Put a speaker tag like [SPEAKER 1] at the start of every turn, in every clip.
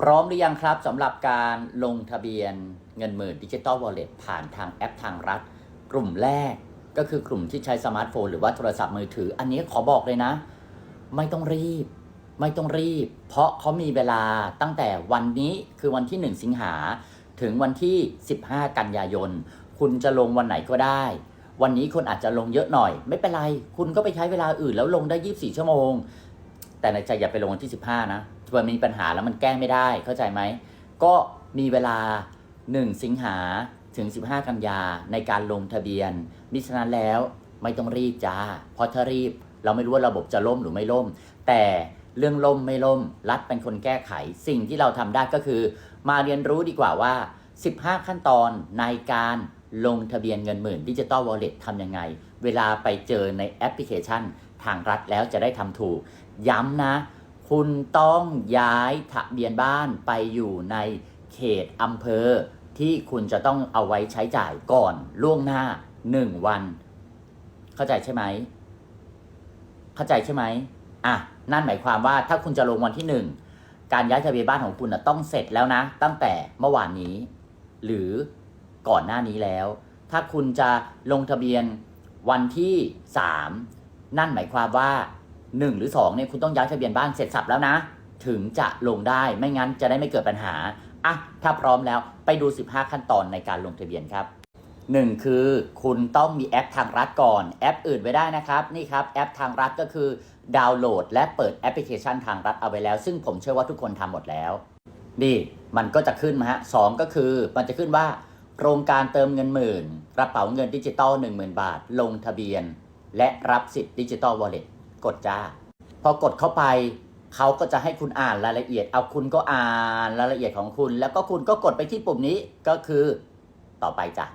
[SPEAKER 1] พร้อมหรือยังครับสำหรับการลงทะเบียนเงินหมื่นดิจิ t a ลวอลเล็ตผ่านทางแอปทางรัฐ กลุ่มแรกก็คือกลุ่มที่ใช้สมาร์ทโฟน หรือว่าโทรศัพท์มือถือ อันนี้ขอบอกเลยนะ ไม่ต้องรีบ ไม่ต้องรีบ เพราะเขามีเวลาตั้งแต่วันนี้คือวันที่ 1 สิงหาถึงวันที่ 15 กันยายน คุณจะลงวันไหนก็ได้ วันนี้คุณอาจจะลงเยอะหน่อย ไม่เป็นไร คุณก็ไปใช้เวลาอื่นแล้วลงได้ 24 ชั่วโมง แต่ในใจอย่าไปลงวันที่ 15 นะ เผื่อมีปัญหาแล้วมันแก้ไม่ได้เข้าใจไหม ก็มีเวลา 1 สิงหาถึง 15 กันยาในการลงทะเบียน มิฉะนั้นแล้วไม่ต้องรีบจ้า เพราะถ้ารีบเราไม่รู้ว่าระบบจะล่มหรือไม่ล่ม แต่เรื่องล่มไม่ล่ม รัฐเป็นคนแก้ไข สิ่งที่เราทำได้ก็คือ มาเรียนรู้ดีกว่าว่า 15 ขั้นตอนในการลงทะเบียนเงินหมื่นดิจิ t a ลวอลเล็ตทำยังไง เวลาไปเจอในแอปพลิเคชัน ทางรัฐแล้วจะได้ทำถูก ย้ำนะ คุณต้องย้ายทะเบียนบ้านไปอยู่ในเขตอำเภอ ที่คุณจะต้องเอาไว้ใช้จ่ายก่อนล่วงหน้า1วัน เข้าใจใช่ไหม เข้าใจใช่ไหมอะนั่นหมายความว่าถ้าคุณจะลงวันที่1การย้ายทะเบียนบ้านของคุณนะต้องเสร็จแล้วนะ ตั้งแต่เมื่อวานนี้ หรือก่อนหน้านี้แล้ว ถ้าคุณจะลงทะเบียนวันที่ 3 นั่นหมายความว่า 1 หรือ 2เนี่ยคุณต้องย้ายทะเบียนบ้านเสร็จสับแล้วนะ ถึงจะลงได้ไม่งั้นจะได้ไม่เกิดปัญหาอะถ้าพร้อมแล้วไปดู 15 ขั้นตอนในการลงทะเบียนครับ 1 คือคุณต้องมีแอปทางรัฐก่อนแอปอื่นไว้ได้นะครับ นี่ครับแอปทางรัฐก็คือดาวน์โหลด และเปิดแอปพลิเคชันทางรัฐเอาไว้แล้ว ซึ่งผมเชื่อว่าทุกคนทำหมดแล้วนี่มันก็จะขึ้นมาฮะสองก็คือมันจะขึ้นว่าโครงการเติมเงินหมื่น กระเป๋าเงินดิจิตอล10,000 บาท ลงทะเบียน และรับสิทธิ์ดิจิตอลวอลเล็ต กดจ้า พอกดเข้าไปเขาก็จะให้คุณอ่านรายละเอียด เอาคุณก็อ่านรายละเอียดของคุณ แล้วก็คุณก็กดไปที่ปุ่มนี้ก็คือต่อไปจ้ะ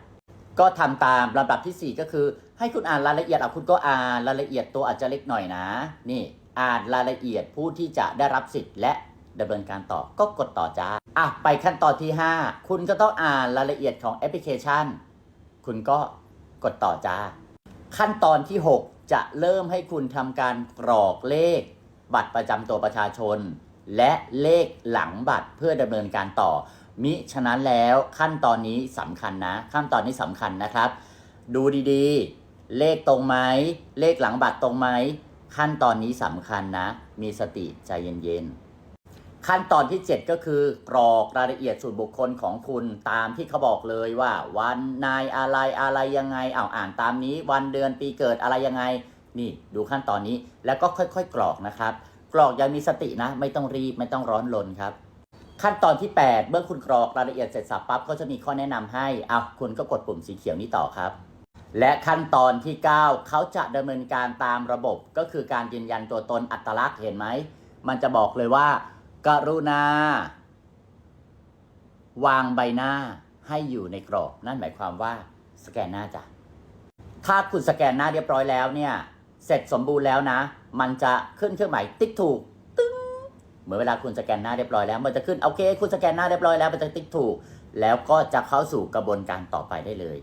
[SPEAKER 1] ก็ทำตามลำดับทีสี่ 4 ก็คือ ให้คุณอ่านรายละเอียดเอาคุณก็อ่านรายละเอียดตัวอาจจะเล็กหน่อยนะ นี่อ่านรายละเอียดผู้ที่จะได้รับสิทธิ์และดำเนินการต่อก็กดต่อจ้าอะไปขั้นตอนที่ 5 คุณก็ต้องอ่านรายละเอียดของแอปพลิเคชัน คุณก็กดต่อจ้า ขั้นตอนที่ 6 จะเริ่มให้คุณทำการกรอกเลข บัตรประจำตัวประชาชน และเลขหลังบัตรเพื่อดำเนินการต่อ มิฉะนั้นแล้วขั้นตอนนี้สำคัญนะ ขั้นตอนนี้สำคัญนะครับ ดูดีๆ เลขตรงไหมเลขหลังบัตรตรงไหมขั้นตอนนี้สำคัญนะ มีสติใจเย็นๆ ขั้นตอนที่ 7 ก็คือกรอกรายละเอียดส่วนบุคคลของคุณตามที่เขาบอกเลยว่า วันนายอะไรอะไรยังไงเอาอ่านตามนี้วันเดือนปีเกิดอะไรยังไง นี่ดูขั้นตอนนี้แล้วก็ค่อยๆ กรอกนะครับ กรอกอยังมีสตินะ ไม่ต้องรีบไม่ต้องร้อนรนครับ ขั้นตอนที่ 8 เมื่อคุณกรอกรายละเอียดเสร็จสับปั๊บก็จะมีข้อแนะนำให้เอาคุณก็กดปุ่มสีเขียวนี้ต่อครับและขั้นตอนที่ 9 เขาจะดำเนินการตามระบบก็คือการยืนยันตัวตนอัตลักษณ์เห็นไหม มันจะบอกเลยว่า กรุณา วางใบหน้าให้อยู่ในกรอบ นั่นหมายความว่าสแกนหน้าจ้ะ ถ้าคุณสแกนหน้าเรียบร้อยแล้วเนี่ย เสร็จสมบูรณ์แล้วนะ มันจะขึ้นเครื่องหมายติ๊กถูก ตึ้ง เหมือนเวลาคุณสแกนหน้าเรียบร้อยแล้ว มันจะขึ้นโอเค คุณสแกนหน้าเรียบร้อยแล้ว มันจะติ๊กถูก แล้วก็จะเข้าสู่กระบวนการต่อไปได้เลย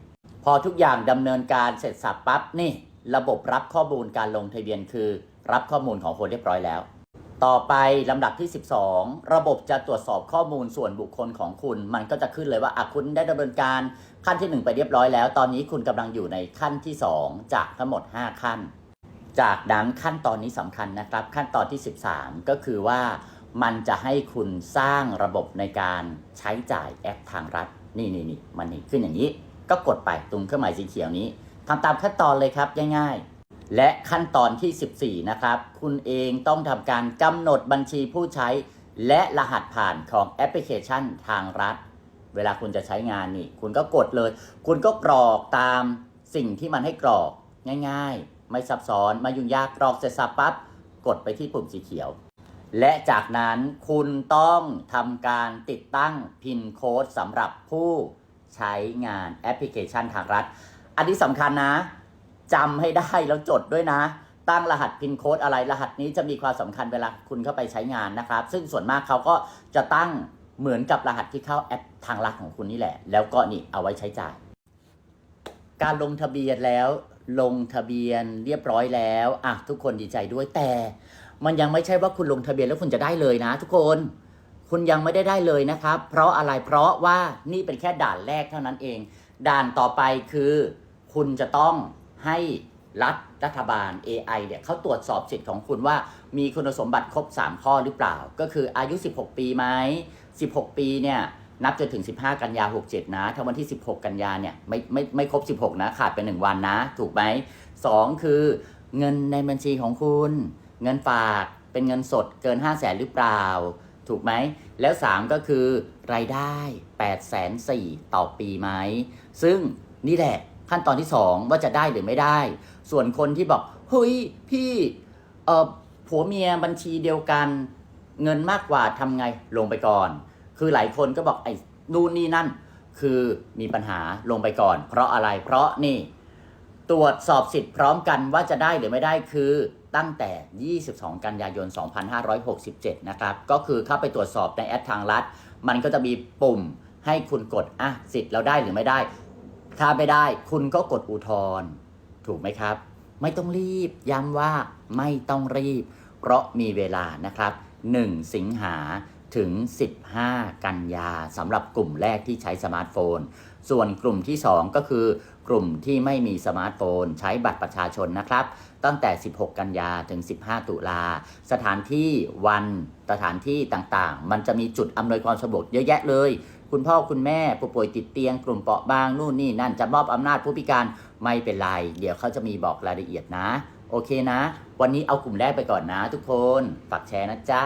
[SPEAKER 1] พอทุกอย่างดำเนินการเสร็จสับปั๊บนี่ ระบบรับข้อมูลการลงทะเบียนคือ รับข้อมูลของคนเรียบร้อยแล้ว ต่อไปลำดับที่ 12 ระบบจะตรวจสอบข้อมูลส่วนบุคคลของคุณ มันก็จะขึ้นเลยว่าคุณได้ดำเนินการขั้นที่ 1 ไปเรียบร้อยแล้ว ตอนนี้คุณกำลังอยู่ในขั้นที่ 2 จากทั้งหมด 5 ขั้น จากนั้นขั้นตอนนี้สำคัญนะครับ ขั้นตอนที่ 13 ก็คือว่ามันจะให้คุณสร้างระบบในการใช้จ่ายแอปทางรัฐ นี่นี่นี่มันนี่ขึ้นอย่างนี้ ก็กดไปตรงเครื่องหมายสีเขียวนี้ทำตามขั้นตอนเลยครับง่ายๆ และขั้นตอนที่ 14 นะครับ คุณเองต้องทำการกำหนดบัญชีผู้ใช้ และรหัสผ่านของแอปพลิเคชันทางรัฐ เวลาคุณจะใช้งานนี่ คุณก็กดเลย คุณก็กรอกตามสิ่งที่มันให้กรอกง่ายๆ ไม่ซับซ้อนไม่ยุ่งยากกรอกเสร็จสับปั๊บกดไปที่ปุ่มสีเขียว และจากนั้นคุณต้องทำการติดตั้งพินโค้ดสำหรับผู้ใช้งานแอปพลิเคชันทางรัฐ อันนี้สำคัญนะ จำให้ได้แล้วจดด้วยนะ ตั้งรหัสพินโค้ดอะไรรหัสนี้จะมีความสำคัญเวลาคุณเข้าไปใช้งานนะครับ ซึ่งส่วนมากเขาก็จะตั้งเหมือนกับรหัสที่เข้าแอปทางรัฐของคุณนี่แหละ แล้วก็นี่เอาไว้ใช้จ่าย การลงทะเบียนแล้วลงทะเบียนเรียบร้อยแล้วอะทุกคนดีใจด้วยแต่ มันยังไม่ใช่ว่าคุณลงทะเบียนแล้วคุณจะได้เลยนะ ทุกคนคุณยังไม่ได้ได้เลยนะครับ เพราะอะไรเพราะว่านี่เป็นแค่ด่านแรกเท่านั้นเอง ด่านต่อไปคือ คุณจะต้อง ให้รัฐรัฐบาล AI เนี่ยเขาตรวจสอบสิทธิ์ของคุณว่ามีคุณสมบัติครบ 3 ข้อหรือเปล่า ก็คืออายุ 16 ปีไหม 16 ปีเนี่ยนับจนถึง 15 กันยา 67 นะ ถ้าวันที่ 16 กันยาเนี่ยไม่ไม่ไม่ครบ 16 นะ ขาดไป 1 วันนะ ถูกไหมสองคือเงินในบัญชีของคุณ เงินฝากเป็นเงินสดเกิน 5 0 0แสนหรือเปล่า ถูกไหม แล้ว 3 ก็คือรายได้8แสน4ต่อปีไหม ซึ่งนี่แหละ ขั้นตอนที่ 2 ว่าจะได้หรือไม่ได้ ส่วนคนที่บอกเฮ้ยพี่เออผัวเมียบัญชีเดียวกัน เงินมากกว่าทำไงลงไปก่อน คือหลายคนก็บอกไอ้นู่นนี่นั่น คือมีปัญหาลงไปก่อน เพราะอะไรเพราะนี่ ตรวจสอบสิทธิ์พร้อมกันว่าจะได้หรือไม่ได้คือตั้งแต่ 22 กันยายน 2567 นะครับ ก็คือเข้าไปตรวจสอบในแอปทางลัดมันก็จะมีปุ่มให้คุณกด อะ สิทธิ์เราได้หรือไม่ได้ ถ้าไม่ได้คุณก็กดอุทธรณ์ถูกไหมครับ ไม่ต้องรีบย้ำว่าไม่ต้องรีบ เพราะมีเวลานะครับ 1 สิงหาถึง 15 กันยาสำหรับกลุ่มแรกที่ใช้สมาร์ทโฟน ส่วนกลุ่มที่ 2 ก็คือกลุ่มที่ไม่มีสมาร์ทโฟน ใช้บัตรประชาชนนะครับ ตั้งแต่ 16 กันยาถึง 15 ตุลา สถานที่วันสถานที่ต่างๆ มันจะมีจุดอำนวยความสะดวกเยอะแยะเลย คุณพ่อคุณแม่ผู้ป่วยติดเตียงกลุ่มเปราะบางนู่นนี่นั่นจะมอบอำนาจผู้พิการไม่เป็นไร เดี๋ยวเขาจะมีบอกรายละเอียดนะ โอเคนะ วันนี้เอากลุ่มแรกไปก่อนนะ ทุกคนฝากแชร์นะจ๊ะ